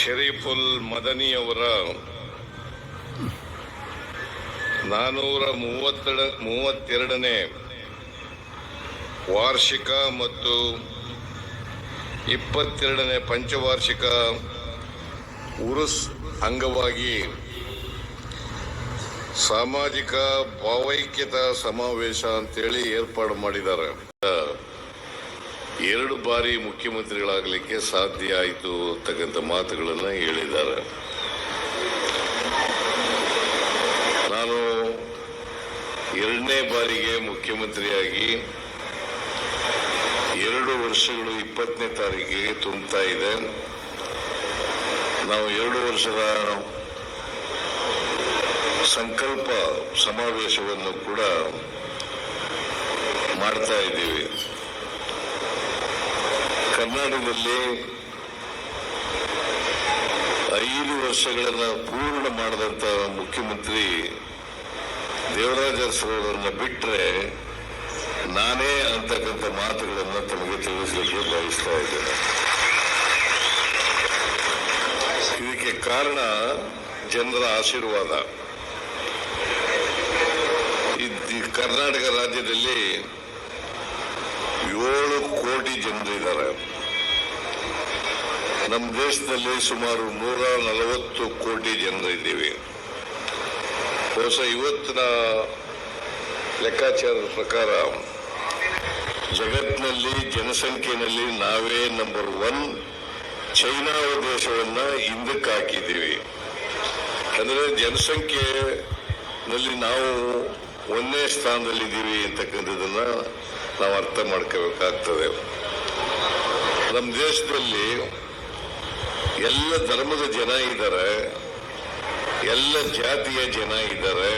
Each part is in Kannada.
ಶರೀಫುಲ್ ಮದನಿಯವರ ನಾನೂರ ಮೂವತ್ತೆರ ಮೂವತ್ತೆರಡನೇ ವಾರ್ಷಿಕ ಮತ್ತು ಇಪ್ಪತ್ತೆರಡನೇ ಪಂಚವಾರ್ಷಿಕ ಉರುಸ್ ಅಂಗವಾಗಿ ಸಾಮಾಜಿಕ ಭಾವೈಕ್ಯತಾ ಸಮಾವೇಶ ಅಂತೇಳಿ ಏರ್ಪಾಡು ಮಾಡಿದ್ದಾರೆ. ಎರಡು ಬಾರಿ ಮುಖ್ಯಮಂತ್ರಿಗಳಾಗಲಿಕ್ಕೆ ಸಾಧ್ಯ ಆಯಿತು ಅಂತಕ್ಕಂಥ ಮಾತುಗಳನ್ನು ಹೇಳಿದ್ದಾರೆ. ನಾನು ಎರಡನೇ ಬಾರಿಗೆ ಮುಖ್ಯಮಂತ್ರಿಯಾಗಿ ಎರಡು ವರ್ಷಗಳು ಇಪ್ಪತ್ತನೇ ತಾರೀಕಿಗೆ ತುಂಬ್ತಾ ಇದೆ. ನಾವು ಎರಡು ವರ್ಷದ ಸಂಕಲ್ಪ ಸಮಾವೇಶವನ್ನು ಕೂಡ ಮಾಡ್ತಾ ಇದ್ದೀವಿ. ಕರ್ನಾಟಕದಲ್ಲಿ ಐದು ವರ್ಷಗಳನ್ನು ಪೂರ್ಣ ಮಾಡಿದಂತ ಮುಖ್ಯಮಂತ್ರಿ ದೇವರಾಜ ಅರಸರವರನ್ನ ಬಿಟ್ಟರೆ ನಾನೇ ಅಂತಕ್ಕಂಥ ಮಾತುಗಳನ್ನು ತಮಗೆ ತಿಳಿಸಲಿಕ್ಕೆ ಬಯಸ್ತಾ ಇದ್ದೇನೆ. ಇದಕ್ಕೆ ಕಾರಣ ಜನರ ಆಶೀರ್ವಾದ. ಕರ್ನಾಟಕ ರಾಜ್ಯದಲ್ಲಿ ಏಳು ಕೋಟಿ ಜನರಿದ್ದಾರೆ. ನಮ್ಮ ದೇಶದಲ್ಲಿ ಸುಮಾರು ನೂರ ನಲವತ್ತು ಕೋಟಿ ಜನರಿದ್ದೀವಿ ಹೊಸ ಇವತ್ತಿನ ಲೆಕ್ಕಾಚಾರದ ಪ್ರಕಾರ ಜಗತ್ತಿನಲ್ಲಿ ಜನಸಂಖ್ಯೆಯಲ್ಲಿ ನಾವೇ ನಂಬರ್ ಒನ್ ಚೈನಾ ದೇಶವನ್ನ ಹಿಂದಕ್ಕೆ ಹಾಕಿದ್ದೀವಿ. ಅಂದರೆ ಜನಸಂಖ್ಯೆನಲ್ಲಿ ನಾವು ಒಂದನೇ ಸ್ಥಾನದಲ್ಲಿದ್ದೀವಿ ಅಂತಕ್ಕಂಥದ್ದನ್ನ ನಾವು ಅರ್ಥ ಮಾಡ್ಕೋಬೇಕಾಗ್ತದೆ. ನಮ್ಮ ದೇಶದಲ್ಲಿ ಎಲ್ಲ ಧರ್ಮದ ಜನ ಇದ್ದಾರೆ, ಎಲ್ಲ ಜಾತಿಯ ಜನ ಇದ್ದಾರೆ,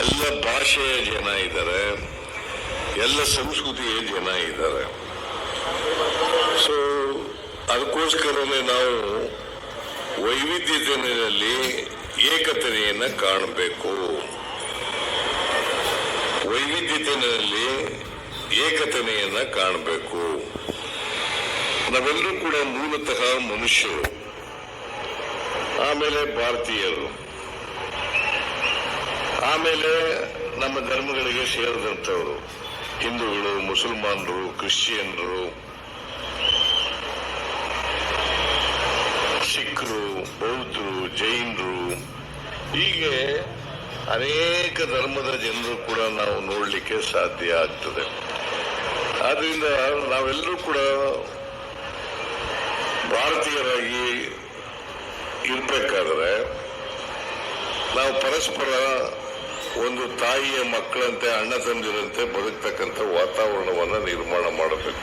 ಎಲ್ಲ ಭಾಷೆಯ ಜನ ಇದ್ದಾರೆ, ಎಲ್ಲ ಸಂಸ್ಕೃತಿಯ ಜನ ಇದ್ದಾರೆ. ಸೊ ಅದಕ್ಕೋಸ್ಕರನೇ ನಾವು ವೈವಿಧ್ಯತೆಯಲ್ಲಿ ಏಕತೆಯನ್ನು ಕಾಣಬೇಕು. ವೈವಿಧ್ಯತೆಯಲ್ಲಿ ಏಕತೆಯನ್ನು ಕಾಣಬೇಕು. ನಾವೆಲ್ಲರೂ ಕೂಡ ಮೂಲತಃ ಮನುಷ್ಯರು, ಆಮೇಲೆ ಭಾರತೀಯರು, ಆಮೇಲೆ ನಮ್ಮ ಧರ್ಮಗಳಿಗೆ ಸೇರಿದಂಥವರು, ಹಿಂದೂಗಳು, ಮುಸಲ್ಮಾನರು, ಕ್ರಿಶ್ಚಿಯನ್ರು ಸಿಖ್ರು ಬೌದ್ಧರು, ಜೈನರು, ಹೀಗೆ ಅನೇಕ ಧರ್ಮದ ಜನರು ಕೂಡ ನಾವು ನೋಡಲಿಕ್ಕೆ ಸಾಧ್ಯ ಆಗ್ತದೆ. ಆದ್ರಿಂದ ನಾವೆಲ್ಲರೂ ಕೂಡ ಭಾರತೀಯರಾಗಿ ಇರಬೇಕಾದ್ರೆ ನಾವು ಪರಸ್ಪರ ಒಂದು ತಾಯಿಯ ಮಕ್ಕಳಂತೆ ಅಣ್ಣ ತಂದಿರಂತೆ ಬದುಕ್ತಕ್ಕಂಥ ವಾತಾವರಣವನ್ನು ನಿರ್ಮಾಣ ಮಾಡಬೇಕು.